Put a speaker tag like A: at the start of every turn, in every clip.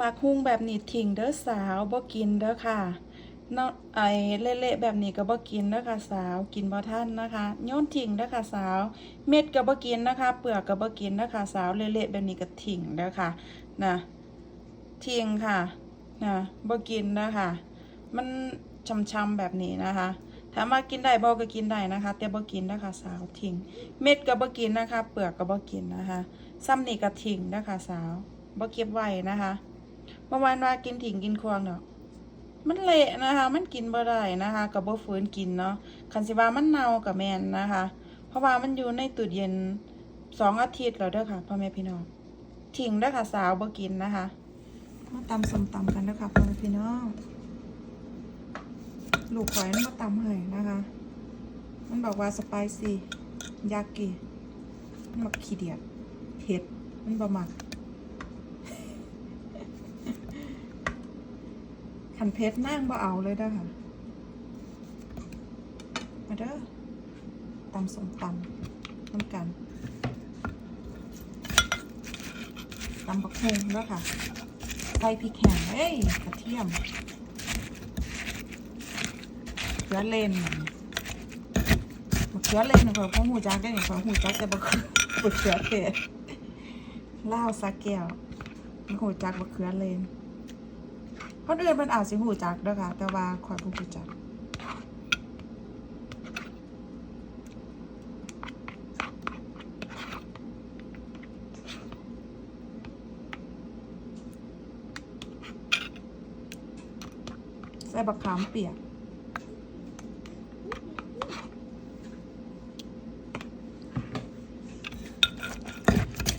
A: มักหุ้งแบบนี้ทิ้งเด้อสาวบ่กินเด้อค่ะนไอเละๆแบบนี้ก็บ่กินเด้อค่ะสาวกินบ่ทันนะคะโยนทิ้งเด้อค่ะสาว เม็ดก็บ่กินนะคะ เปลือกก็บ่กินเด้อค่ะสาวเละๆแบบนี้ก็ทิ้งเด้อค่ะนะทิ้งค่ะนะบ่กินนะคะมันช้ำๆแบบนี้นะคะถามว่ากินได้บ่ก็กินได้นะคะ แต่บ่กินนะคะสาวทิ้งเม็ดก็บ่กินนะคะ เปลือกก็บ่กินนะคะซ้ำนี่ก็ทิ้งนะคะสาวบ่เก็บไว้นะคะ เมื่อวานว่ากินทิ้งกินควงเนาะมันเละนะคะ มันกินบ่ได้นะคะก็บ่ฝืนกินเนาะคันสิว่ามันเน่ากับแมนนะคะ เพราะว่ามันอยู่ในตู้เย็นสองอาทิตย์แล้วเด้อค่ะพ่อแม่พี่น้องทิ้งเด้อค่ะสาวบ่กินนะคะมาตำส้มตำกันเด้อค่ะพ่อแม่พี่น้องลูกข่อยมันมาตำให้นะคะ มันบอกว่าสไปซี่ยากิมันมักขี้เดียดเผ็ดมันบ่มัก ขันเพชรนั่งบ่เอาเลยเด้อค่ะ มาเด้อตำสมตำน้ำกันตำบักฮงแล้วค่ะใส่พริกแห้งเอ้ยกระเทียมเขือเลนมะเขือเลนของของหูจักได้เนี่ยของหูจักแต่บะเขือบักเขือเทศลาวสักแก้วหูจักบะเขือเลน คนอื่นมันอาจสิหูจักเด้อค่ะ แต่ว่าข่อยบ่หูจักใส่บักขามเปียก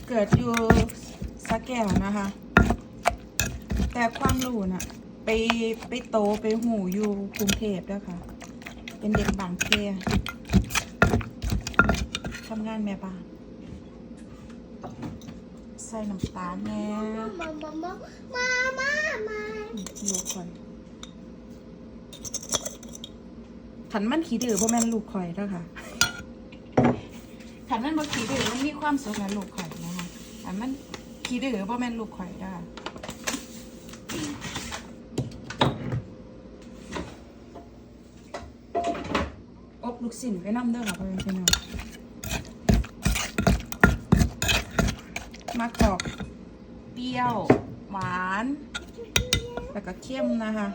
A: เกิดอยู่สะแก้วนะคะ แต่ความรู้น่ะ ไปไปโตไปหูอยู่กรุงเทพด้วยค่ะ เป็นเด็กบางเพทำงานแม่บ้านใส่น้ำตาลแหน่
B: มามามามามามา
A: ลูกข่อยขันมันขี้ดื้อบ่แม่นลูกข่อยแล้วค่ะขันมันบ่ขี้ดื้อมันมีความสุขนะลูกข่อยนะคะขันมันขี้ดื้อบ่แม่นลูกข่อยแล้วค่ะ อบลูกสินไปน้ำเด้อค่ะพ่อแม่พี่น้องมะกอกเปรี้ยว หวาน แล้วก็เข้มนะคะ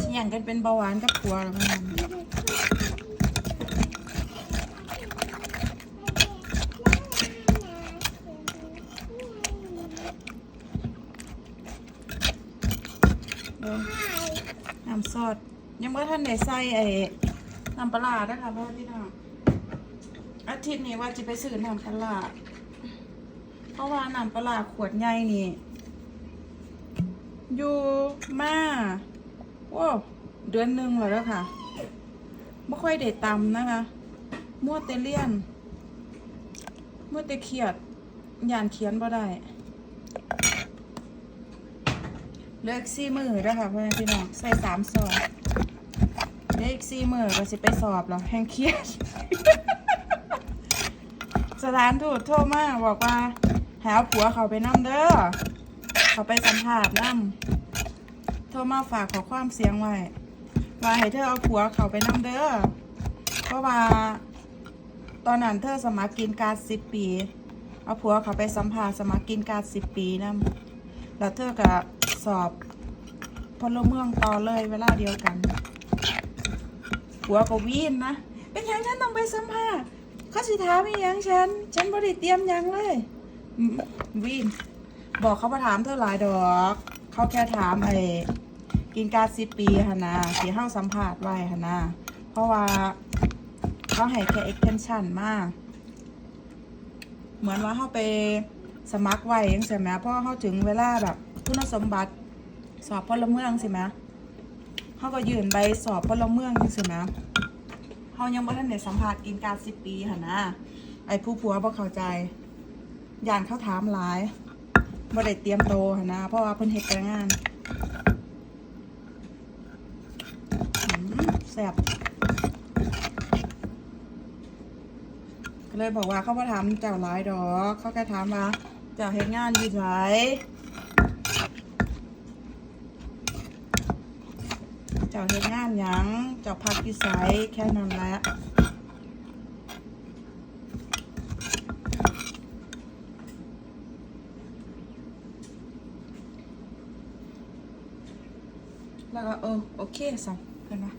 A: เสี่ยงกันเป็นเบาหวานกับผัวแล้วมันบิ่งน้ำซอสยังไม่ทันได้ใส่ไอ้น้ำปลาร้าด้วยค่ะพ่อพี่น้องอาทิตย์นี้ว่าจะไปซื้อน้ำปลาเพราะว่าน้ำปลาขวดใหญ่นี่อยู่มาว้าวเดือนหนึ่งแล้วค่ะไม่ค่อยได้ตำนะคะมั่วแต่เลี่ยนมั่วแต่เขียดยานเขียนบ่ได้ เลือกสี่มือด้อค่ะเพื่อแม่พี่น้องใส่สามซองเลือกสี่มือก็สิไปสอบแล้วแห้งเครียดสถานทูตโทรมาบอกว่าหาผัวเขาไปนั่งเด้อเขาไปสัมภาษณ์นั่โทรมาฝากขอความเสียงไว้ว่าให้เธอเอาผัวเขาไปนั่งเด้อเพราะว่าตอนนั้นเธอสมัครกินการสิบปี เอาผัวเขาไปสัมภาษณ์สมัครกินการสิบปีนั่แล้วเธอก็ส อบพลเมืองต่อเลยเวลาเดียวกันผัวก็วีนนะ เป็นยังฉันต้องไปสัมภาษณ์เขาสิถามอีหยังฉัน ฉันบริเตรียมยังเลยวีนบอกเขามาถามเธอหลายดอก เขาแค่ถามไอ้กินการสิปีฮะนะสีห้าสัมผัสไว้ฮะนะเพราะว่าเขาให้แค่ extension มาก เหมือนว่าเขาไปสมัครไว้ยังใช่ไหมเพราะเขาถึงเวลาแบบคุณสมบัติ สอบพลเมืองใช่ไหมเขาก็ยื่นใบสอบพลเมืองยังใช่ไหมเขายังไม่ทันได้สัมผัสกินการสิบปีฮะนะ ไอ้ผู้ผัวบ่เข้าใจย่านเขาถามหลายบ่ได้เตรียมโตวหั้นะ เพราะว่าเพิ่นเฮ็ดแต่งานแซ่บก็เลยบอกว่าเขาบ่ถามเจ้าหลายดอก เขาแค่ถามว่าเจ้าเฮ็ดงานอยู่ไส จ้าเฮ็ดงานหยังเจ้าพักอยู่ไสแค่นั้นแหละแล้วก็เออโอเคสั่งเพื่อนว่า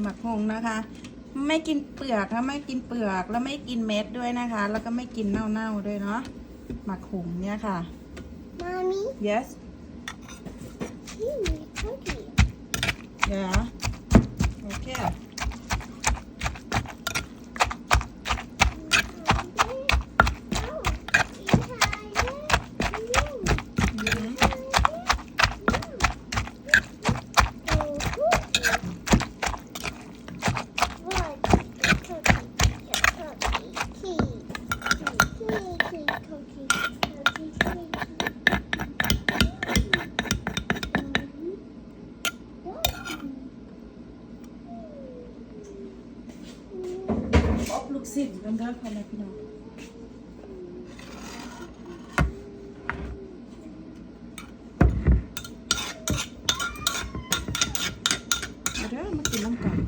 A: หมักหงนะคะ ไม่กินเปลือกนะไม่กินเปลือกแล้วไม่กินเม็ดด้วยนะคะ แล้วก็ไม่กินเน่าๆด้วยเนาะ หมักหงเนี่ยค่ะ
B: Mommy,
A: yes
B: you need cookie.
A: yeah โเด้อพ่อแม่พี่น้องมาเด้อมากินน้ำกัน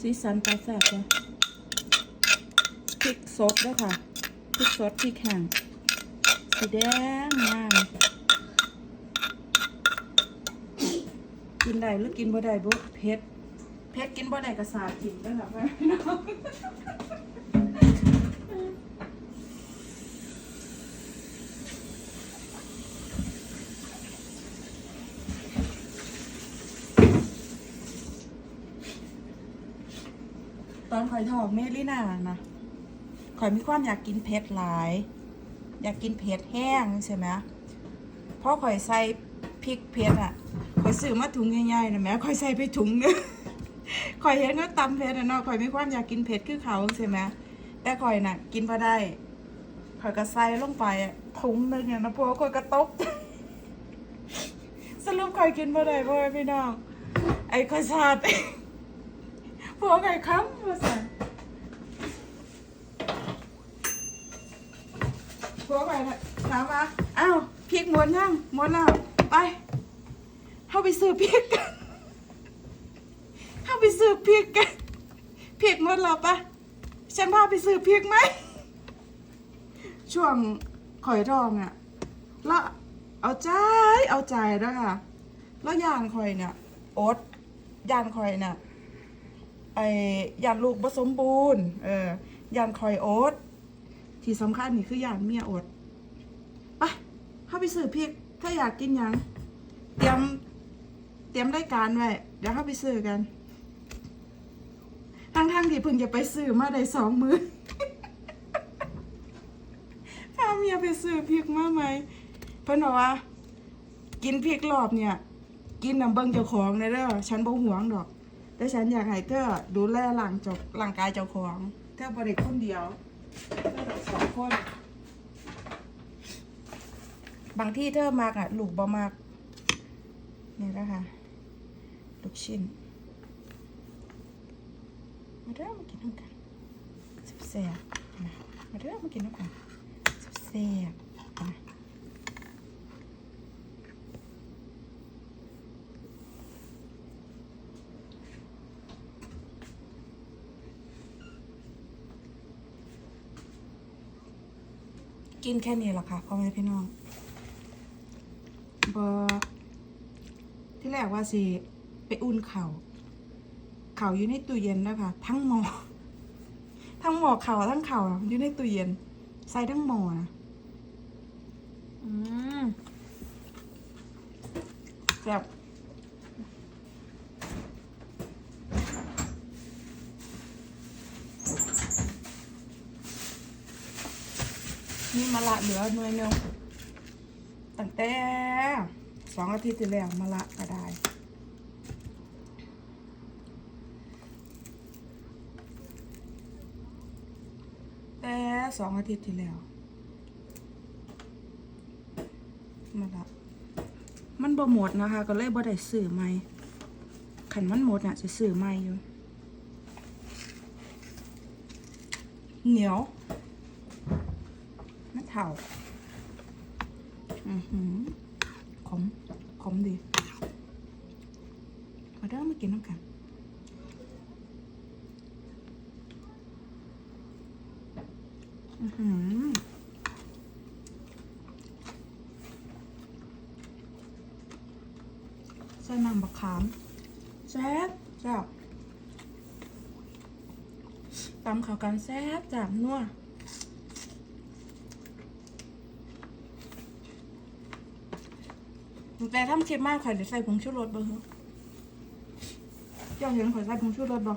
A: สีสันปลาแสบเลยพริกสดด้วยค่ะพริกสดพริกแห้งสีแดงงาม กินได้หรือกินบ่ได้บุเผ็ดเผ็ดกินบ่ได้ก็สาดกินเด้อค่ะพ่อแม่พี่น้องตอนข่อยทองเมลี่นานะข่อยมีความอยากกินเผ็ดหลาย อยากกินเผ็ดแห้งใช่ไหมเพราะข่อยใส่พริกเผ็ดอะ ข่อยซื้อมาถุงใหญ่ๆนะแม่ข่อยใส่ไปถุงนึงข่อยเห็นก็ตำเผ็ดอะเนาะข่อยมีความอยากกินเผ็ดคือเขาใช่ไหมแต่ข่อยน่ะ กินพอได้ข่อยก็ใส่ลงไปอะถุงนึงอะนะพวกข่อยก็ตกสรุปข่อยกินพอได้พ่อพี่น้องไอ้ข่อยชาดผัวไก่ค้ำมาสั่นผัวไก่ถามว่าอ้าวพริกหมดยังหมดแล้วไป เข้าไปซื้อพริกกันเข้าไปซื้อพริกกันพริกหมดแล้วปะฉันพาไปซื้อพริกไหมช่วงข่อยทองอะแล้วเอาใจเอาใจด้วยค่ะ แล้วยานข่อยเนี่ยโอ๊ตยานข่อยเนี่ยไอยานลูกผสมบูรณ์เออยานคอยโอ๊ตที่สำคัญนี่คือยานเมียโอ๊ตไปเข้าไปซื้อพริกถ้าอยากกินยังเตรียม เตรียมรายการไว้ เดี๋ยวเข้าไปซื้อกัน ทั้งๆที่เพิ่งจะไปซื้อมาได้สองมือพาเมียไปซื้อพริกมาไหมเพิ่นบอกว่า กินพริกรอบเนี่ย กินน้ำเบิ่งเจ้าของเลยเด้อฉันบ่หวงดอก แต่ฉันอยากให้เธอดูแลร่างจาร่างกายเจ้าของเธอบริคนเดียวเธอสองคน บางที่เธอมากอะลูกบ่มากนี่นะคะ ลูกชิ้น มาเด้อมมากินน้ำกันแซ่บๆนะมาเด้อมมากินน้ำกันแซ่บๆนะกินแค่นี้แหละค่ะพ่อแม่พี่น้องบอที่แรกว่าสิ อุ่นเข่าเข่าอยู่ในตู้เย็นนะคะทั้งหมอ ทั้งหมอเข่าทั้งเข่าอยู่ในตู้เย็น ใส่ทั้งหมอนะอืมแซ่บนี่มะละเหลือหน่วยหนึงตั้งแต่สองอาทิตย์ที่แล้วมะละก็ได้ แต่ สองอาทิตย์ที่แล้วมาละมันบ่หมดนะคะ ก็เลยบ่ได้ซื้อใหม่ขันมันหมดน่ะจะซื้อใหม่อยู่ เหนียวมะเถ่าอือหือขมขมดีมาเด้อมากินน้ำกัน อือหือ ใส่น้ำบักขามแซ่บแซ่บตำเข้ากันแซ่บจับนัวแต่ทำคลิปมากข่อยได้ใส่ผงชูรสบ่ฮะเจ้าเห็นข่อยใส่ผงชูรสบ่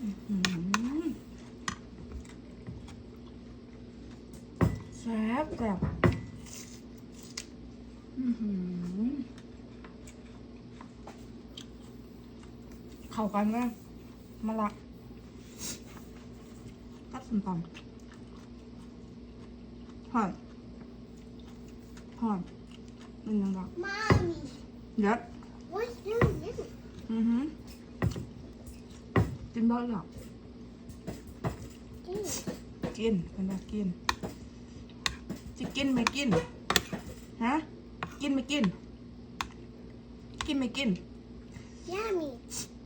A: อื้อหือ แซ่บแซ่บอื้อหือเข้ากันเลยมาละกัดส้มตำหอนหอนมันยังรัก
B: Mommy,
A: เด็ด
B: what's doing this?
A: อือหือกินได้หรอ
B: This.
A: กินเป็นแบบกิน จะกินไม่กิน ฮะ กินไม่กิน กินไม่กิน
B: Yummy.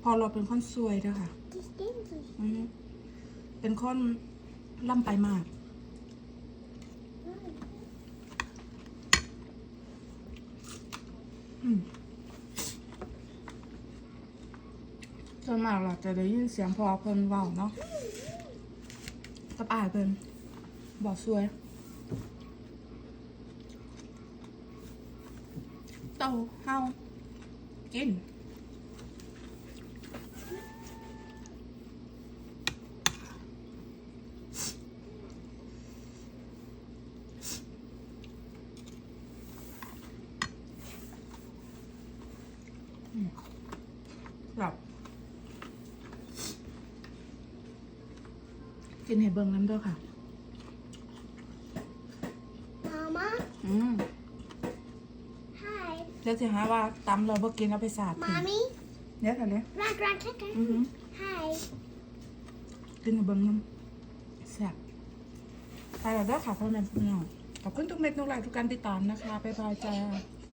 A: พอเราเป็นคนสวยด้วยค่ะ
B: This stinky.
A: อือหือเป็นคนล่ำไปมาก อืมส่วนมากเราจะได้ยินเสียงพอเพิ่นเว้าเนาะกับอายเพิ่นบอกสวย ตเฮากินแบบกินเห็ดเบิงน้ำด้วยค่ะ
B: Mama,
A: อืม
B: hi.
A: เดี๋ยวจะหาว่าตำเราบ่กินเอาไปสาดทิ้ง
B: Mommy,
A: เดี๋ยวกันเนี้ย
B: rag rag chicken.
A: อือหือ
B: Hi.
A: กินเห็ดเบิ่งน้ำแซ่บไปแล้วเด้อค่ะพ่อแม่พี่น้องขอบคุณทุกเม็ดทุกไลค์ทุกการติดตามนะคะบ๊ายบายจ้า